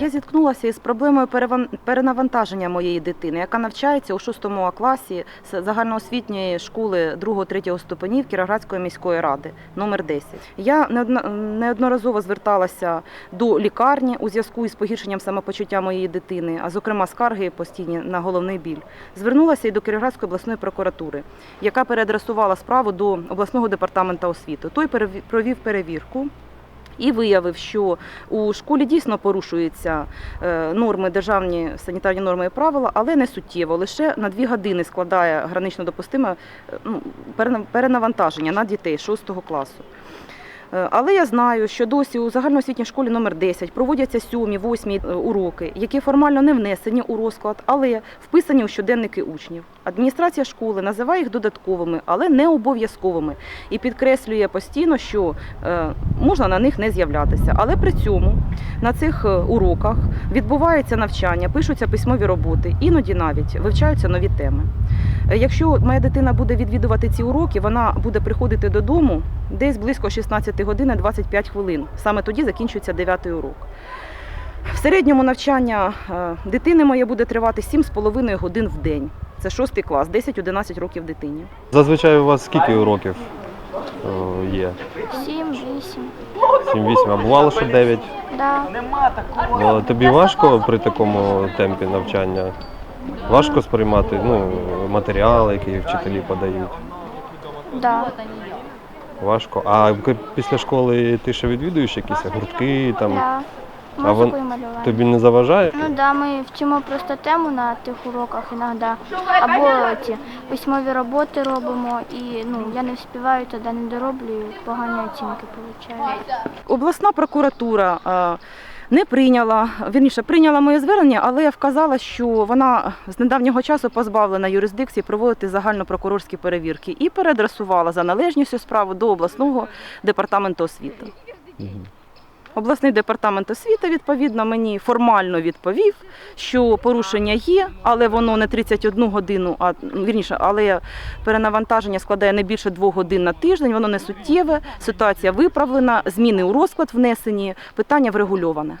Я зіткнулася із проблемою перенавантаження моєї дитини, яка навчається у 6 класі загальноосвітньої школи 2-3 ступенів Кіровоградської міської ради номер 10. Я неодноразово зверталася до лікарні у зв'язку із погіршенням самопочуття моєї дитини, а зокрема скарги постійні на головний біль. Звернулася і до Кіровоградської обласної прокуратури, яка переадресувала справу до обласного департаменту освіти. Той провів перевірку. І виявив, що у школі дійсно порушуються е, норми, державні санітарні норми і правила, але не суттєво. Лише на дві години складає гранично допустиме е, ну, перенавантаження на дітей 6 класу. Е, Але я знаю, що досі у загальноосвітній школі номер 10 проводяться сьомі, восьмі уроки, які формально не внесені у розклад, але вписані у щоденники учнів. Адміністрація школи називає їх додатковими, але не обов'язковими, і підкреслює постійно, що е, можна на них не з'являтися. Але при цьому на цих е, уроках відбувається навчання, пишуться письмові роботи, іноді навіть вивчаються нові теми. Е, Якщо моя дитина буде відвідувати ці уроки, вона буде приходити додому десь близько 16 години 25 хвилин. Саме тоді закінчується 9 урок. В середньому навчання дитини моє буде тривати 7,5 годин в день. Це 6 клас, 10-11 років дитині. Зазвичай у вас скільки уроків е, є? Сім, вісім. 7-8, а бувало, що 9. Да. Е, Тобі важко при такому темпі навчання? Важко сприймати ну, матеріали, які вчителі подають? Да. Важко. А після школи ти ще відвідуєш якісь гуртки там? Да. А вон- Музику і малювання. Тобі не заважає? Ну да, ми вчимо просто тему на тих уроках іноді. Або ті письмові роботи робимо і ну я не вспіваю, тоді не дороблюю, погані оцінки получаю. Обласна прокуратура е, не прийняла, вірніше, прийняла моє звернення, але вказала, що вона з недавнього часу позбавлена юрисдикції проводити загальнопрокурорські перевірки і переадресувала за належністю справу до обласного департаменту освіти. Мгм. Обласний департамент освіти відповідно мені формально відповів, що порушення є, але воно не 31 годину, а вірніше, але перенавантаження складає не більше двох годин на тиждень. Воно не суттєве. Ситуація виправлена, зміни у розклад внесені, питання врегульоване.